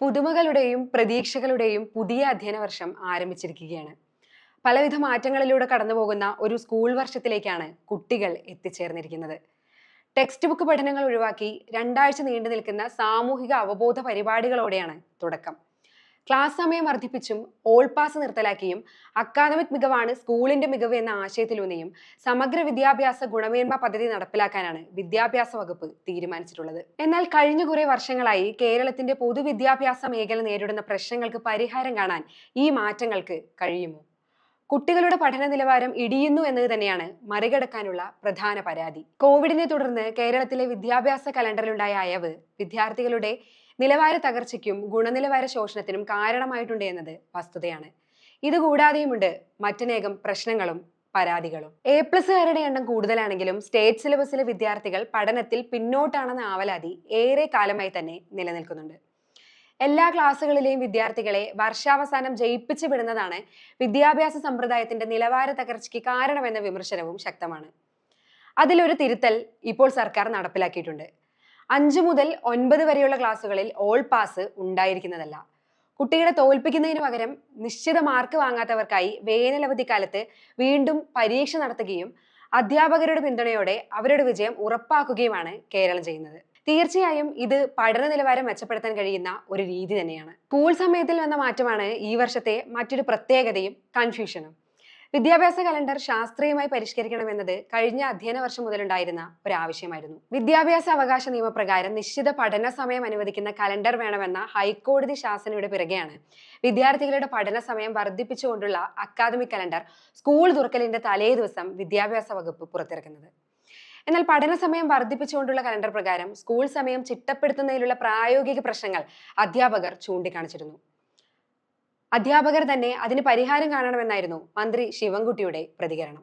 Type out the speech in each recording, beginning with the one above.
പുതുമകളുടെയും പ്രതീക്ഷകളുടെയും പുതിയ അധ്യയന വർഷം ആരംഭിച്ചിരിക്കുകയാണ്. പലവിധ മാറ്റങ്ങളിലൂടെ കടന്നുപോകുന്ന ഒരു സ്കൂൾ വർഷത്തിലേക്കാണ് കുട്ടികൾ എത്തിച്ചേർന്നിരിക്കുന്നത്. ടെക്സ്റ്റ് ബുക്ക് പഠനങ്ങൾ ഒഴിവാക്കി രണ്ടാഴ്ച നീണ്ടു നിൽക്കുന്ന സാമൂഹിക അവബോധ പരിപാടികളോടെയാണ് തുടക്കം. ക്ലാസ് സമയം വർദ്ധിപ്പിച്ചും ഓൾ പാസ് നിർത്തലാക്കിയും അക്കാദമിക് മികവാണ് സ്കൂളിന്റെ മികവ് എന്ന ആശയത്തിലൂന്നിയും സമഗ്ര വിദ്യാഭ്യാസ ഗുണമേന്മ പദ്ധതി നടപ്പിലാക്കാനാണ് വിദ്യാഭ്യാസ വകുപ്പ് തീരുമാനിച്ചിട്ടുള്ളത്. എന്നാൽ കഴിഞ്ഞ കുറെ വർഷങ്ങളായി കേരളത്തിന്റെ പൊതുവിദ്യാഭ്യാസ മേഖല നേരിടുന്ന പ്രശ്നങ്ങൾക്ക് പരിഹാരം കാണാൻ ഈ മാറ്റങ്ങൾക്ക് കഴിയുമോ? കുട്ടികളുടെ പഠന നിലവാരം ഇടിയുന്നു എന്നത് തന്നെയാണ് മറികടക്കാനുള്ള പ്രധാന പരാതി. കോവിഡിനെ തുടർന്ന് കേരളത്തിലെ വിദ്യാഭ്യാസ കലണ്ടറിലുണ്ടായ അയവ് വിദ്യാർത്ഥികളുടെ നിലവാര തകർച്ചയ്ക്കും ഗുണനിലവാര ശോഷണത്തിനും കാരണമായിട്ടുണ്ട് എന്നത് വസ്തുതയാണ്. ഇതുകൂടാതെയുമുണ്ട് മറ്റനേകം പ്രശ്നങ്ങളും പരാതികളും. എ പ്ലസുകാരുടെ എണ്ണം കൂടുതലാണെങ്കിലും സ്റ്റേറ്റ് സിലബസിലെ വിദ്യാർത്ഥികൾ പഠനത്തിൽ പിന്നോട്ടാണെന്ന ആവലാതി ഏറെ കാലമായി തന്നെ നിലനിൽക്കുന്നുണ്ട്. എല്ലാ ക്ലാസ്സുകളിലെയും വിദ്യാർത്ഥികളെ വർഷാവസാനം ജയിപ്പിച്ചു വിടുന്നതാണ് വിദ്യാഭ്യാസ സമ്പ്രദായത്തിന്റെ നിലവാര തകർച്ചയ്ക്ക് കാരണമെന്ന വിമർശനവും ശക്തമാണ്. അതിലൊരു തിരുത്തൽ ഇപ്പോൾ സർക്കാർ നടപ്പിലാക്കിയിട്ടുണ്ട്. അഞ്ചു മുതൽ ഒൻപത് വരെയുള്ള ക്ലാസ്സുകളിൽ ഓൾ പാസ് ഉണ്ടായിരിക്കുന്നതല്ല. കുട്ടികളെ തോൽപ്പിക്കുന്നതിന് പകരം നിശ്ചിത മാർക്ക് വാങ്ങാത്തവർക്കായി വേനലവധി കാലത്ത് വീണ്ടും പരീക്ഷ നടത്തുകയും അധ്യാപകരുടെ പിന്തുണയോടെ അവരുടെ വിജയം ഉറപ്പാക്കുകയുമാണ് കേരളം ചെയ്യുന്നത്. തീർച്ചയായും ഇത് പഠന നിലവാരം മെച്ചപ്പെടുത്താൻ കഴിയുന്ന ഒരു രീതി തന്നെയാണ്. സ്കൂൾ സമയത്തിൽ വന്ന മാറ്റമാണ് ഈ വർഷത്തെ മറ്റൊരു പ്രത്യേകതയും കൺഫ്യൂഷനും വിദ്യാഭ്യാസ കലണ്ടർ ശാസ്ത്രീയമായി പരിഷ്കരിക്കണമെന്നത് കഴിഞ്ഞ അധ്യയന വർഷം മുതലുണ്ടായിരുന്ന ഒരു ആവശ്യമായിരുന്നു വിദ്യാഭ്യാസ അവകാശ നിയമപ്രകാരം നിശ്ചിത പഠന സമയം അനുവദിക്കുന്ന കലണ്ടർ വേണമെന്ന ഹൈക്കോടതി ശാസനയുടെ പിറകെയാണ് വിദ്യാർത്ഥികളുടെ പഠന സമയം വർദ്ധിപ്പിച്ചുകൊണ്ടുള്ള അക്കാദമിക് കലണ്ടർ സ്കൂൾ തുറക്കലിന്റെ തലേ ദിവസം വിദ്യാഭ്യാസ വകുപ്പ് പുറത്തിറക്കുന്നത്. എന്നാൽ പഠന സമയം വർദ്ധിപ്പിച്ചുകൊണ്ടുള്ള കലണ്ടർ പ്രകാരം സ്കൂൾ സമയം ചിട്ടപ്പെടുത്തുന്നതിലുള്ള പ്രായോഗിക പ്രശ്നങ്ങൾ അധ്യാപകർ ചൂണ്ടിക്കാണിച്ചിരുന്നു. അധ്യാപകർ തന്നെ അതിന് പരിഹാരം കാണണമെന്നായിരുന്നു മന്ത്രി ശിവൻകുട്ടിയുടെ പ്രതികരണം.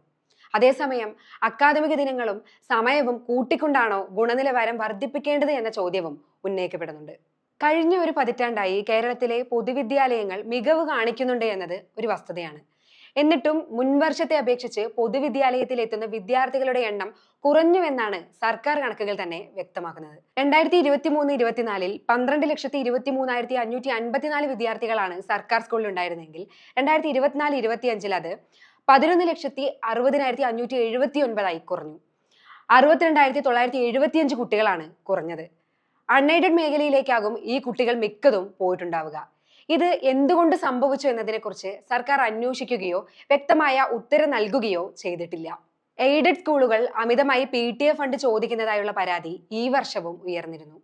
അതേസമയം അക്കാദമിക ദിനങ്ങളും സമയവും കൂട്ടിക്കൊണ്ടാണോ ഗുണനിലവാരം വർദ്ധിപ്പിക്കേണ്ടത് എന്ന ചോദ്യവും ഉന്നയിക്കപ്പെടുന്നുണ്ട്. കഴിഞ്ഞ ഒരു പതിറ്റാണ്ടായി കേരളത്തിലെ പൊതുവിദ്യാലയങ്ങൾ മികവ് കാണിക്കുന്നുണ്ട് എന്നത് ഒരു വസ്തുതയാണ്. എന്നിട്ടും മുൻവർഷത്തെ അപേക്ഷിച്ച് പൊതുവിദ്യാലയത്തിൽ എത്തുന്ന വിദ്യാർത്ഥികളുടെ എണ്ണം കുറഞ്ഞുവെന്നാണ് സർക്കാർ കണക്കുകൾ തന്നെ വ്യക്തമാക്കുന്നത്. രണ്ടായിരത്തി ഇരുപത്തി മൂന്ന് ഇരുപത്തിനാലിൽ പന്ത്രണ്ട് ലക്ഷത്തി ഇരുപത്തി മൂന്നായിരത്തി അഞ്ഞൂറ്റി അൻപത്തിനാല് വിദ്യാർത്ഥികളാണ് സർക്കാർ സ്കൂളിൽ ഉണ്ടായിരുന്നെങ്കിൽ രണ്ടായിരത്തി ഇരുപത്തിനാല് ഇരുപത്തി അഞ്ചിൽ അത് പതിനൊന്ന് ലക്ഷത്തി അറുപതിനായിരത്തി അഞ്ഞൂറ്റി എഴുപത്തി ഒൻപതായി കുറഞ്ഞു. അറുപത്തിരണ്ടായിരത്തി തൊള്ളായിരത്തി എഴുപത്തിയഞ്ച് കുട്ടികളാണ് കുറഞ്ഞത്. അൺഎയ്ഡഡ് മേഖലയിലേക്കാകും ഈ കുട്ടികൾ മിക്കതും പോയിട്ടുണ്ടാവുക. ഇത് എന്തുകൊണ്ട് സംഭവിച്ചു എന്നതിനെക്കുറിച്ച് സർക്കാർ അന്വേഷിക്കുകയോ വ്യക്തമായ ഉത്തരം നൽകുകയോ ചെയ്തിട്ടില്ല. എയ്ഡഡ് സ്കൂളുകൾ അമിതമായി പി ഫണ്ട് ചോദിക്കുന്നതായുള്ള പരാതി ഈ വർഷവും ഉയർന്നിരുന്നു.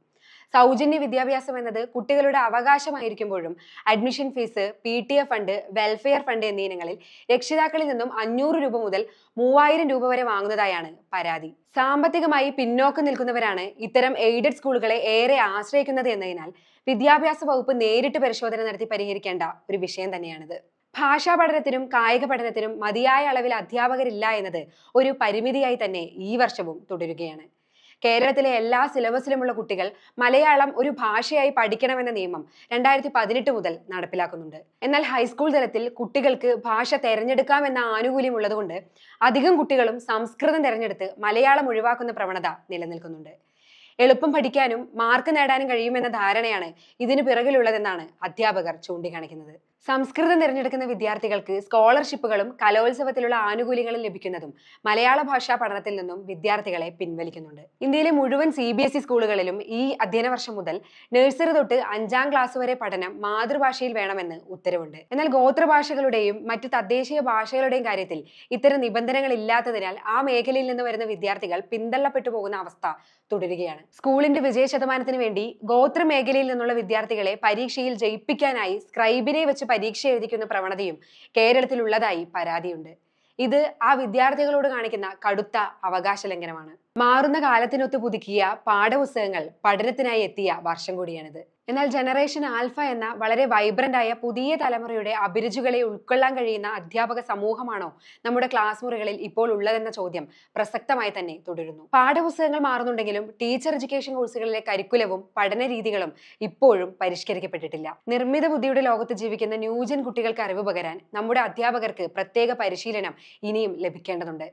സൗജന്യ വിദ്യാഭ്യാസം എന്നത് കുട്ടികളുടെ അവകാശമായിരിക്കുമ്പോഴും admission fees P T A fund welfare fund എന്നീ ഇനങ്ങളിൽ രക്ഷിതാക്കളിൽ നിന്നും അഞ്ഞൂറ് രൂപ മുതൽ മൂവായിരം രൂപ വരെ വാങ്ങുന്നതായാണ് പരാതി. സാമ്പത്തികമായി പിന്നോക്കം നിൽക്കുന്നവരാണ് ഇത്തരം എയ്ഡഡ് സ്കൂളുകളെ ഏറെ ആശ്രയിക്കുന്നത് എന്നതിനാൽ വിദ്യാഭ്യാസ വകുപ്പ് നേരിട്ട് പരിശോധന നടത്തി പരിഹരിക്കേണ്ട ഒരു വിഷയം തന്നെയാണിത്. ഭാഷാ പഠനത്തിനും കായിക പഠനത്തിനും മതിയായ അളവിൽ അധ്യാപകരില്ല എന്നത് ഒരു പരിമിതിയായി തന്നെ ഈ വർഷവും തുടരുകയാണ്. കേരളത്തിലെ എല്ലാ സിലബസിലുമുള്ള കുട്ടികൾ മലയാളം ഒരു ഭാഷയായി പഠിക്കണമെന്ന നിയമം രണ്ടായിരത്തി പതിനെട്ട് മുതൽ നടപ്പിലാക്കുന്നുണ്ട്. എന്നാൽ ഹൈസ്കൂൾ തലത്തിൽ കുട്ടികൾക്ക് ഭാഷ തെരഞ്ഞെടുക്കാമെന്ന ആനുകൂല്യം ഉള്ളതുകൊണ്ട് അധികം കുട്ടികളും സംസ്കൃതം തിരഞ്ഞെടുത്ത് മലയാളം ഒഴിവാക്കുന്ന പ്രവണത നിലനിൽക്കുന്നുണ്ട്. എളുപ്പം പഠിക്കാനും മാർക്ക് നേടാനും കഴിയുമെന്ന ധാരണയാണ് ഇതിനു പിറകിലുള്ളതെന്നാണ് അധ്യാപകർ ചൂണ്ടിക്കാണിക്കുന്നത്. സംസ്കൃതം തിരഞ്ഞെടുക്കുന്ന വിദ്യാർത്ഥികൾക്ക് സ്കോളർഷിപ്പുകളും കലോത്സവത്തിലുള്ള ആനുകൂല്യങ്ങളും ലഭിക്കുന്നതും മലയാള ഭാഷാ പഠനത്തിൽ നിന്നും വിദ്യാർത്ഥികളെ പിൻവലിക്കുന്നുണ്ട്. ഇന്ത്യയിലെ മുഴുവൻ സി ബി എസ് ഇ സ്കൂളുകളിലും ഈ അധ്യയന വർഷം മുതൽ നഴ്സറി തൊട്ട് അഞ്ചാം ക്ലാസ് വരെ പഠനം മാതൃഭാഷയിൽ വേണമെന്ന് ഉത്തരവുണ്ട്. എന്നാൽ ഗോത്രഭാഷകളുടെയും മറ്റ് തദ്ദേശീയ ഭാഷകളുടെയും കാര്യത്തിൽ ഇത്തരം നിബന്ധനകൾ ഇല്ലാത്തതിനാൽ ആ മേഖലയിൽ നിന്ന് വരുന്ന വിദ്യാർത്ഥികൾ പിന്തള്ളപ്പെട്ടു പോകുന്ന അവസ്ഥ തുടരുകയാണ്. സ്കൂളിന്റെ വിജയ ശതമാനത്തിന് വേണ്ടി ഗോത്ര മേഖലയിൽ നിന്നുള്ള വിദ്യാർത്ഥികളെ പരീക്ഷയിൽ ജയിപ്പിക്കാനായി സ്ക്രൈബിനെ വെച്ച് പരീക്ഷ എഴുതിക്കുന്ന പ്രവണതയും കേരളത്തിലുള്ളതായി പരാതിയുണ്ട്. ഇത് ആ വിദ്യാർത്ഥികളോട് കാണിക്കുന്ന കടുത്ത അവകാശ ലംഘനമാണ്. മാറുന്ന കാലത്തിനൊത്ത് പുതുക്കിയ പാഠപുസ്തകങ്ങൾ പഠനത്തിനായി എത്തിയ വർഷം കൂടിയാണിത്. എന്നാൽ ജനറേഷൻ ആൽഫ എന്ന വളരെ വൈബ്രന്റ് ആയ പുതിയ തലമുറയുടെ അഭിരുചികളെ ഉൾക്കൊള്ളാൻ കഴിയുന്ന അധ്യാപക സമൂഹമാണോ നമ്മുടെ ക്ലാസ് മുറികളിൽ ഇപ്പോൾ ഉള്ളതെന്ന ചോദ്യം പ്രസക്തമായി തന്നെ തുടരുന്നു. പാഠപുസ്തകങ്ങൾ മാറുന്നുണ്ടെങ്കിലും ടീച്ചർ എഡ്യൂക്കേഷൻ കോഴ്സുകളിലെ കരിക്കുലവും പഠന രീതികളും ഇപ്പോഴും പരിഷ്കരിക്കപ്പെട്ടിട്ടില്ല. നിർമ്മിത ബുദ്ധിയുടെ ലോകത്ത് ജീവിക്കുന്ന ന്യൂജൻ കുട്ടികൾക്ക് അറിവ് പകരാൻ നമ്മുടെ അധ്യാപകർക്ക് പ്രത്യേക പരിശീലനം ഇനിയും ലഭിക്കേണ്ടതുണ്ട്.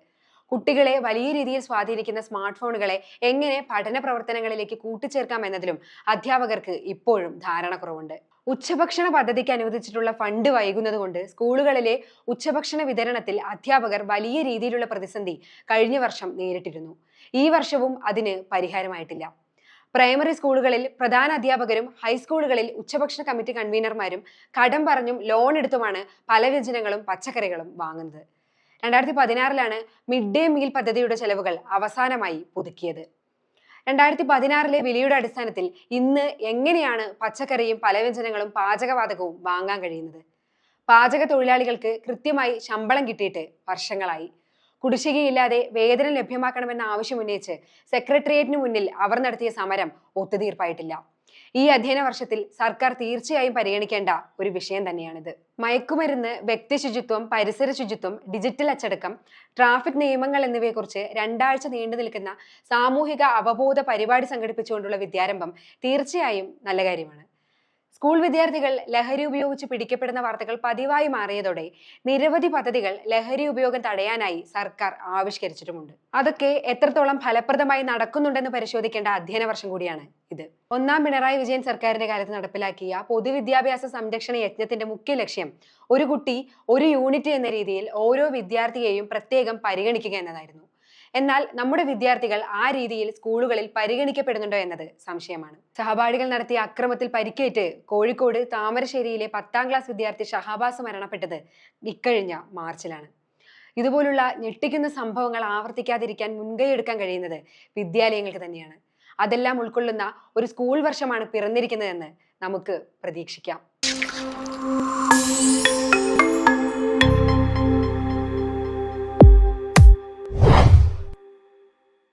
കുട്ടികളെ വലിയ രീതിയിൽ സ്വാധീനിക്കുന്ന സ്മാർട്ട് ഫോണുകളെ എങ്ങനെ പഠന പ്രവർത്തനങ്ങളിലേക്ക് കൂട്ടിച്ചേർക്കാം എന്നതിലും അധ്യാപകർക്ക് ഇപ്പോഴും ധാരണക്കുറവുണ്ട്. ഉച്ചഭക്ഷണ പദ്ധതിക്ക് അനുവദിച്ചിട്ടുള്ള ഫണ്ട് വൈകുന്നതുകൊണ്ട് സ്കൂളുകളിലെ ഉച്ചഭക്ഷണ വിതരണത്തിൽ അധ്യാപകർ വലിയ രീതിയിലുള്ള പ്രതിസന്ധി കഴിഞ്ഞ വർഷം നേരിട്ടിരുന്നു. ഈ വർഷവും അതിന് പരിഹാരമായിട്ടില്ല. പ്രൈമറി സ്കൂളുകളിൽ പ്രധാന അധ്യാപകരും ഹൈസ്കൂളുകളിൽ ഉച്ചഭക്ഷണ കമ്മിറ്റി കൺവീനർമാരും കടം പറഞ്ഞും ലോൺ എടുത്തുമാണ് പല വ്യഞ്ജനങ്ങളും പച്ചക്കറികളും വാങ്ങുന്നത്. രണ്ടായിരത്തി പതിനാറിലാണ് മിഡ് ഡേ മീൽ പദ്ധതിയുടെ ചെലവുകൾ അവസാനമായി പുതുക്കിയത്. രണ്ടായിരത്തി പതിനാറിലെ വിലയുടെ അടിസ്ഥാനത്തിൽ ഇന്ന് എങ്ങനെയാണ് പച്ചക്കറിയും പലവ്യഞ്ജനങ്ങളും പാചകവാതകവും വാങ്ങാൻ കഴിയുന്നത്? പാചക തൊഴിലാളികൾക്ക് കൃത്യമായി ശമ്പളം കിട്ടിയിട്ട് വർഷങ്ങളായി. കുടിശ്ശികയില്ലാതെ വേതനം ലഭ്യമാക്കണമെന്ന ആവശ്യം ഉന്നയിച്ച് സെക്രട്ടേറിയറ്റിന് മുന്നിൽ അവർ നടത്തിയ സമരം ഒത്തുതീർപ്പായിട്ടില്ല. ഈ അധ്യയന വർഷത്തിൽ സർക്കാർ തീർച്ചയായും പരിഗണിക്കേണ്ട ഒരു വിഷയം തന്നെയാണിത്. മയക്കുമരുന്ന് വ്യക്തി ശുചിത്വം പരിസര ശുചിത്വം ഡിജിറ്റൽ അച്ചടക്കം ട്രാഫിക് നിയമങ്ങൾ എന്നിവയെക്കുറിച്ച് രണ്ടാഴ്ച നീണ്ടു നിൽക്കുന്ന സാമൂഹിക അവബോധ പരിപാടി സംഘടിപ്പിച്ചുകൊണ്ടുള്ള വിദ്യാരംഭം തീർച്ചയായും നല്ല കാര്യമാണ്. സ്കൂൾ വിദ്യാർത്ഥികൾ ലഹരി ഉപയോഗിച്ച് പിടിക്കപ്പെടുന്ന വാർത്തകൾ പതിവായി മാറിയതോടെ നിരവധി പദ്ധതികൾ ലഹരി ഉപയോഗം തടയാനായി സർക്കാർ ആവിഷ്കരിച്ചിട്ടുമുണ്ട്. അതൊക്കെ എത്രത്തോളം ഫലപ്രദമായി നടക്കുന്നുണ്ടെന്ന് പരിശോധിക്കേണ്ട അധ്യയന വർഷം കൂടിയാണ് ഇത്. ഒന്നാം പിണറായി വിജയൻ സർക്കാരിന്റെ കാലത്ത് നടപ്പിലാക്കിയ പൊതുവിദ്യാഭ്യാസ സംരക്ഷണ യജ്ഞത്തിന്റെ മുഖ്യ ലക്ഷ്യം ഒരു കുട്ടി ഒരു യൂണിറ്റ് എന്ന രീതിയിൽ ഓരോ വിദ്യാർത്ഥിയെയും പ്രത്യേകം പരിഗണിക്കുക എന്നതായിരുന്നു. എന്നാൽ നമ്മുടെ വിദ്യാർത്ഥികൾ ആ രീതിയിൽ സ്കൂളുകളിൽ പരിഗണിക്കപ്പെടുന്നുണ്ടോ എന്നത് സംശയമാണ്. സഹപാഠികൾ നടത്തിയ അക്രമത്തിൽ പരിക്കേറ്റ് കോഴിക്കോട് താമരശ്ശേരിയിലെ പത്താം ക്ലാസ് വിദ്യാർത്ഥി ഷഹാബാസ് മരണപ്പെട്ടത് ഇക്കഴിഞ്ഞ മാർച്ചിലാണ്. ഇതുപോലുള്ള ഞെട്ടിക്കുന്ന സംഭവങ്ങൾ ആവർത്തിക്കാതിരിക്കാൻ മുൻകൈ എടുക്കാൻ കഴിയുന്നത് വിദ്യാലയങ്ങൾക്ക് തന്നെയാണ്. അതെല്ലാം ഉൾക്കൊള്ളുന്ന ഒരു സ്കൂൾ വർഷമാണ് പിറന്നിരിക്കുന്നതെന്ന് നമുക്ക് പ്രതീക്ഷിക്കാം.